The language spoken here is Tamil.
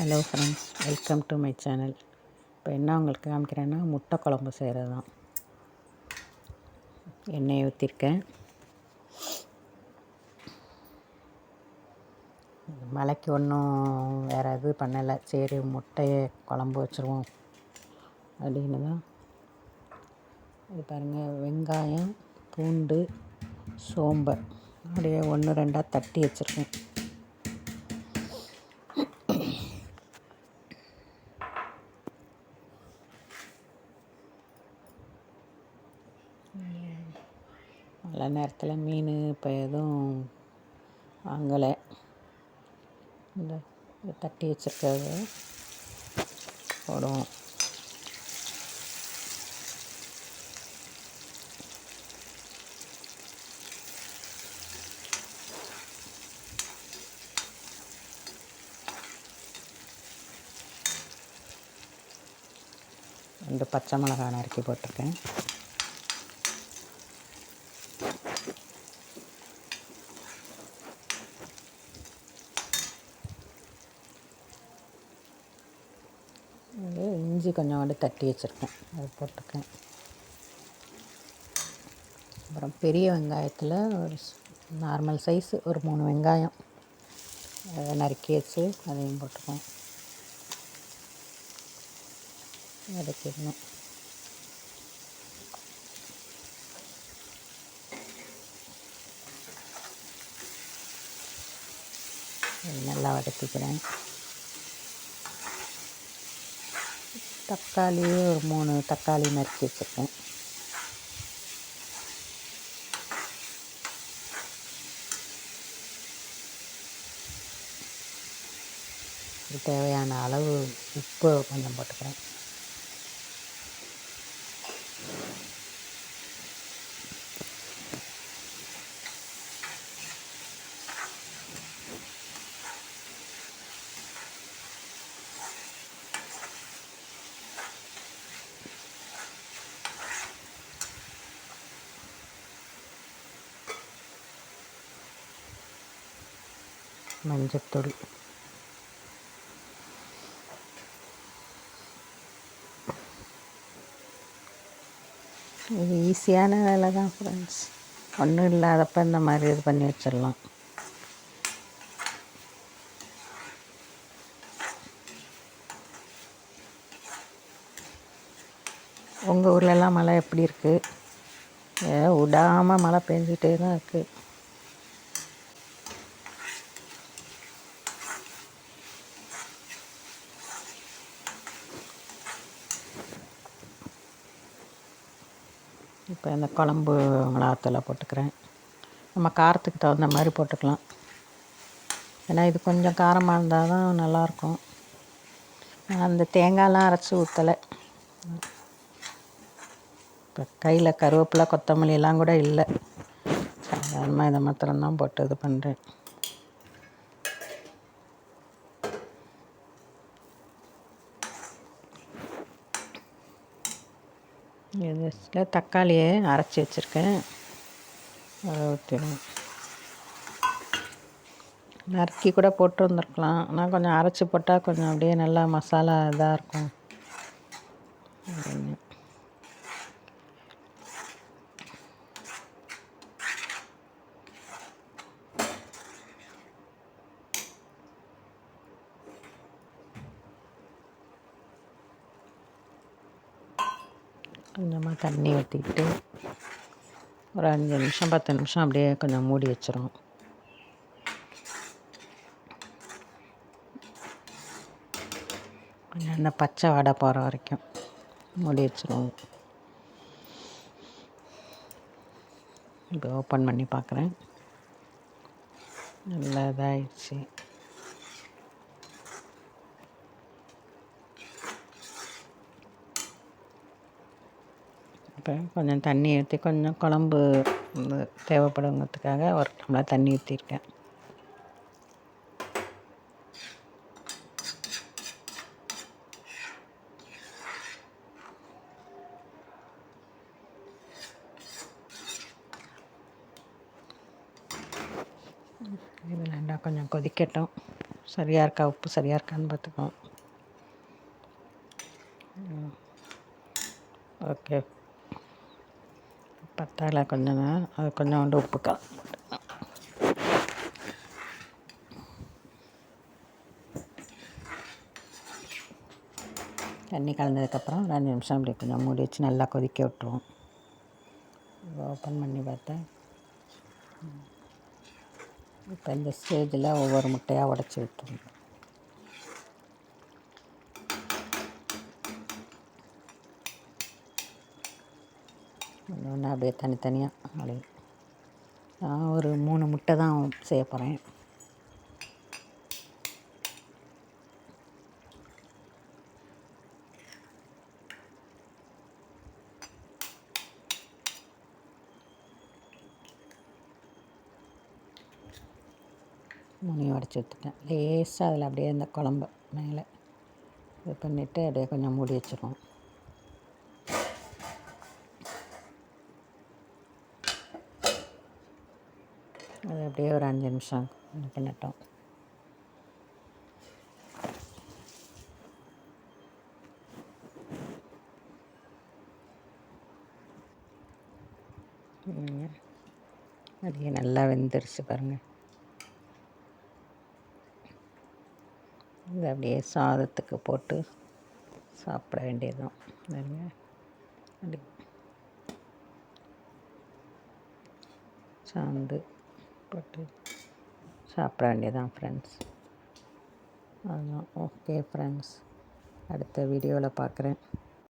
Hello friends welcome to my channel இப்போ என்ன உங்களுக்கு காமிக்கிறேன்னா முட்டை குழம்பு செய்கிறது தான் எண்ணெயை ஊற்றிருக்கேன் மழைக்கு ஒன்றும் வேறு இது பண்ணலை. சரி முட்டையை குழம்பு வச்சுருவோம் அப்படின்னு தான் இது பாருங்கள் வெங்காயம் பூண்டு சோம்பை. அப்படியே ஒன்று ரெண்டாக தட்டி வச்சுருக்கேன். மழை நேரத்தில் மீன் இப்போ எதுவும் வாங்கலை. இந்த தட்டி வச்சுருக்கிறது. போடுவோம். ரெண்டு பச்சை மிளகாய் நறுக்கி போட்டிருக்கேன். இஞ்சி கொஞ்சோண்டு தட்டி வச்சுருக்கேன். அது போட்டிருக்கேன். அப்புறம் பெரிய வெங்காயத்தில் ஒரு நார்மல் சைஸ் ஒரு மூணு வெங்காயம். அதை நறுக்கி வச்சு அதையும் போட்டுக்குவோம் வதக்கிடணும். நல்லா வதக்கிக்கிறேன். தக்காளி ஒரு மூணு தக்காளி நறுக்கி வச்சுருக்கேன். தேவையான அளவு உப்பு கொஞ்சம் போட்டுக்கிறேன். மஞ்சத்தூள். இது ஈஸியான வேலை தான் ஃப்ரெண்ட்ஸ் ஒன்றும் இல்லாதப்ப இந்த மாதிரி இது பண்ணி வச்சிடலாம். உங்கள் ஊர்லெலாம் மழை எப்படி இருக்குது விடாமல் மழை பெஞ்சிட்டே தான் இருக்குது இப்போ இந்த குழம்பு மிளகாத்தூளை போட்டுக்கிறேன். நம்ம காரத்துக்கு தகுந்த மாதிரி போட்டுக்கலாம். ஏன்னா இது கொஞ்சம் காரமாக இருந்தால் தான் நல்லாயிருக்கும். அந்த தேங்காயெலாம் அரைச்சி ஊற்றலை இப்போ கையில் கருவேப்பிலை கொத்தமல்லி எல்லாம் கூட இல்லை. சாதாரணமாக இதை மாத்திரம்தான் போட்டு இது பண்ணுறேன். இதில் தக்காளியை அரைச்சி வச்சுருக்கேன். அதை ஊற்றிடுவேன் நறுக்கி கூட போட்டு வந்துருக்கலாம். ஆனால் கொஞ்சம் அரைச்சி போட்டால் கொஞ்சம் அப்படியே நல்லா மசாலா இதாக இருக்கும். கொஞ்சமாக தண்ணி ஊற்றிக்கிட்டு ஒரு அஞ்சு நிமிஷம் பத்து நிமிஷம் அப்படியே கொஞ்சம் மூடி வச்சிரும் கொஞ்சம் அந்த பச்சை வடை போகிற வரைக்கும் மூடி வச்சிருவோம். இப்போ ஓப்பன் பண்ணி பார்க்குறேன் நல்லா இதாகிடுச்சு இப்போ கொஞ்சம் தண்ணி ஊற்றி கொஞ்சம் குழம்பு தேவைப்படுங்கிறதுக்காக ஒரு டம்ளர் தண்ணி ஊற்றிருக்கேன். இது நல்லா கொஞ்சம் கொதிக்கட்டும். சரியாக இருக்கா? உப்பு சரியாக இருக்கான்னு பார்த்துக்கோம் ஓகே. பத்தால கொஞ்சம் அது கொஞ்சோண்டு உப்பு கலந்து தண்ணி கலந்ததுக்கப்புறம் ரெண்டு நிமிஷம் அப்படி கொஞ்சம் மூடி வச்சு நல்லா கொதிக்க விட்டுருவோம். ஓப்பன் பண்ணி பார்த்தேன். இப்போ இந்த ஸ்டேஜில் ஒவ்வொரு முட்டையாக உடச்சி விட்டுருவோம். ஒன்று ஒன்று அப்படியே தனித்தனியாக அப்படியே நான் ஒரு மூணு முட்டை தான் செய்ய போகிறேன் முனியை உடச்சி ஊற்றுட்டேன் லேசாக அதில் அப்படியே இந்த குழம்பு மேலே இது பண்ணிவிட்டு அப்படியே கொஞ்சம் மூடி வச்சுருவோம் அது அப்படியே ஒரு அஞ்சு நிமிஷம் இது பண்ணட்டும் அப்படியே நல்லா வெந்துருச்சு பாருங்கள் இது அப்படியே சாதத்துக்கு போட்டு சாப்பிட வேண்டியதுதான். பாருங்க. அப்படி. சாந்து. போட்டு சாப்பிட வேண்டியதான் ஃப்ரெண்ட்ஸ் அதுதான் ஓகே ஃப்ரெண்ட்ஸ் அடுத்த வீடியோவில் பார்க்குறேன்.